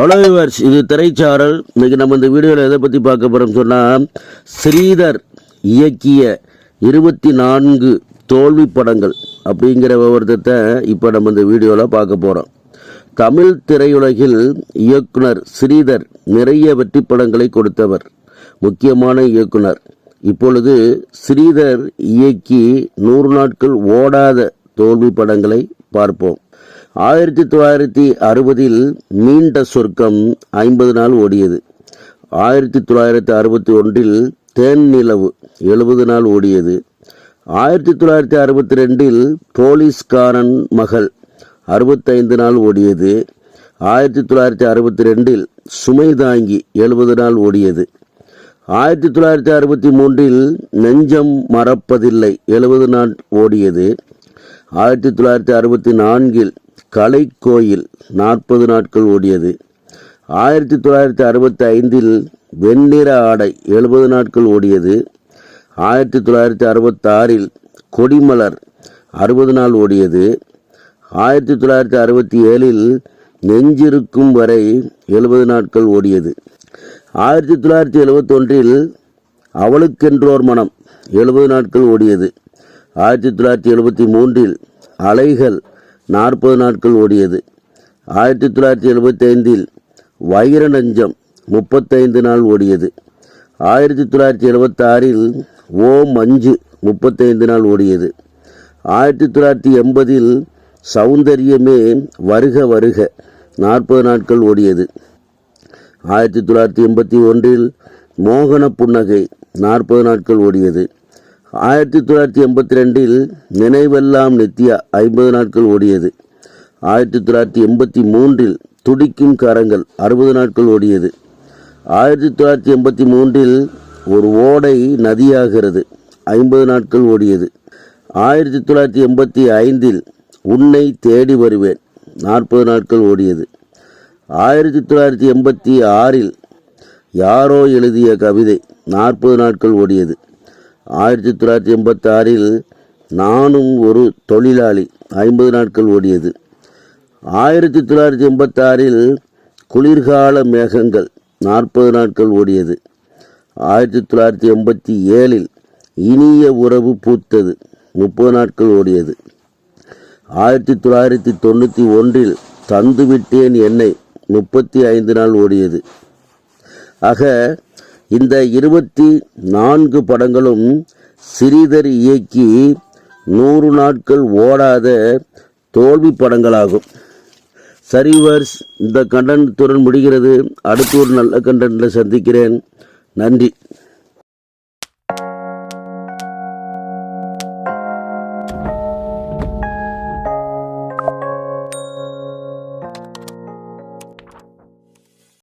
Hello viewers இது திரைச்சாரல். இன்றைக்கி நம்ம இந்த வீடியோவில் எதை பற்றி பார்க்க போகிறோம் சொன்னால் ஸ்ரீதர் இயக்கிய இருபத்தி நான்கு தோல்வி படங்கள் அப்படிங்கிற விவரத்தை இப்போ நம்ம இந்த வீடியோவில் பார்க்க போகிறோம் தமிழ் திரையுலகில் இயக்குனர் ஸ்ரீதர் நிறைய வெற்றி படங்களை கொடுத்தவர் முக்கியமான இயக்குனர். இப்பொழுது ஸ்ரீதர் இயக்கி நூறு நாட்கள் ஓடாத தோல்வி படங்களை பார்ப்போம். ஆயிரத்தி தொள்ளாயிரத்தி அறுபதில் நீண்ட சொர்க்கம் ஐம்பது நாள் ஓடியது. ஆயிரத்தி தொள்ளாயிரத்தி அறுபத்தி ஒன்றில் தேன் நிலவு எழுபது நாள் ஓடியது. ஆயிரத்தி தொள்ளாயிரத்தி அறுபத்தி ரெண்டில் போலீஸ்காரன் மகள் அறுபத்தைந்து நாள் ஓடியது. ஆயிரத்தி தொள்ளாயிரத்தி அறுபத்தி ரெண்டில் சுமை தாங்கி எழுபது நாள் ஓடியது. ஆயிரத்தி தொள்ளாயிரத்தி அறுபத்தி மூன்றில் நெஞ்சம் மறப்பதில்லை எழுபது நாள் ஓடியது. ஆயிரத்தி தொள்ளாயிரத்தி அறுபத்தி நான்கில் கலைக்கோயில் நாற்பது நாட்கள் ஓடியது. ஆயிரத்தி தொள்ளாயிரத்தி அறுபத்தி ஐந்தில் வெண்ணிற ஆடை எழுபது நாட்கள் ஓடியது. ஆயிரத்தி தொள்ளாயிரத்தி அறுபத்தாறில் கொடிமலர் அறுபது நாள் ஓடியது. ஆயிரத்தி தொள்ளாயிரத்தி அறுபத்தி ஏழில் நெஞ்சிருக்கும் வரை எழுபது நாட்கள் ஓடியது. ஆயிரத்தி தொள்ளாயிரத்தி எழுபத்தொன்றில் அவளுக்கென்றோர் மனம் எழுபது நாட்கள் ஓடியது. ஆயிரத்தி தொள்ளாயிரத்தி எழுபத்தி மூன்றில் அலைகள் நாற்பது நாட்கள் ஓடியது. ஆயிரத்தி தொள்ளாயிரத்தி எழுபத்தி ஐந்தில் வைர நஞ்சம் முப்பத்தைந்து நாள் ஓடியது. ஆயிரத்தி தொள்ளாயிரத்தி எழுபத்தாறில் ஓம் மஞ்சு முப்பத்தைந்து நாள் ஓடியது. ஆயிரத்தி தொள்ளாயிரத்தி எண்பதில் சௌந்தரியமே வருக வருக நாற்பது நாட்கள் ஓடியது. ஆயிரத்தி தொள்ளாயிரத்தி எண்பத்தி ஒன்றில் மோகன புன்னகை நாற்பது நாட்கள் ஓடியது. ஆயிரத்தி தொள்ளாயிரத்தி எண்பத்தி ரெண்டில் நினைவெல்லாம் நித்யா ஐம்பது நாட்கள் ஓடியது. ஆயிரத்தி தொள்ளாயிரத்தி எண்பத்தி மூன்றில் துடிக்கும் கரங்கள் அறுபது நாட்கள் ஓடியது. ஆயிரத்தி தொள்ளாயிரத்தி எண்பத்தி மூன்றில் ஒரு ஓடை நதியாகிறது ஐம்பது நாட்கள் ஓடியது. ஆயிரத்தி தொள்ளாயிரத்தி எண்பத்தி ஐந்தில் உன்னை தேடி வருவேன் நாற்பது நாட்கள் ஓடியது. ஆயிரத்தி தொள்ளாயிரத்தி எண்பத்தி ஆறில் யாரோ எழுதிய கவிதை நாற்பது நாட்கள் ஓடியது. ஆயிரத்தி தொள்ளாயிரத்தி எண்பத்தி ஆறில் நானும் ஒரு தொழிலாளி ஐம்பது நாட்கள் ஓடியது. ஆயிரத்தி தொள்ளாயிரத்தி எண்பத்தி ஆறில் குளிர்கால மேகங்கள் நாற்பது நாட்கள் ஓடியது. ஆயிரத்தி தொள்ளாயிரத்தி எண்பத்தி ஏழில் இனிய உறவு பூத்தது முப்பது நாட்கள் ஓடியது. ஆயிரத்தி தொள்ளாயிரத்தி தொண்ணூற்றி ஒன்றில் தந்துவிட்டேன் என்னை முப்பத்தி ஐந்து நாள் ஓடியது. ஆக இந்த இருபத்தி நான்கு படங்களும் சிறிதர் இயக்கி நூறு நாட்கள் ஓடாத தோல்வி படங்களாகும். சரிவர்ஸ் இந்த கண்டனத்துடன் முடிகிறது. அடுத்து ஒரு நல்ல கண்டனில் சந்திக்கிறேன். நன்றி.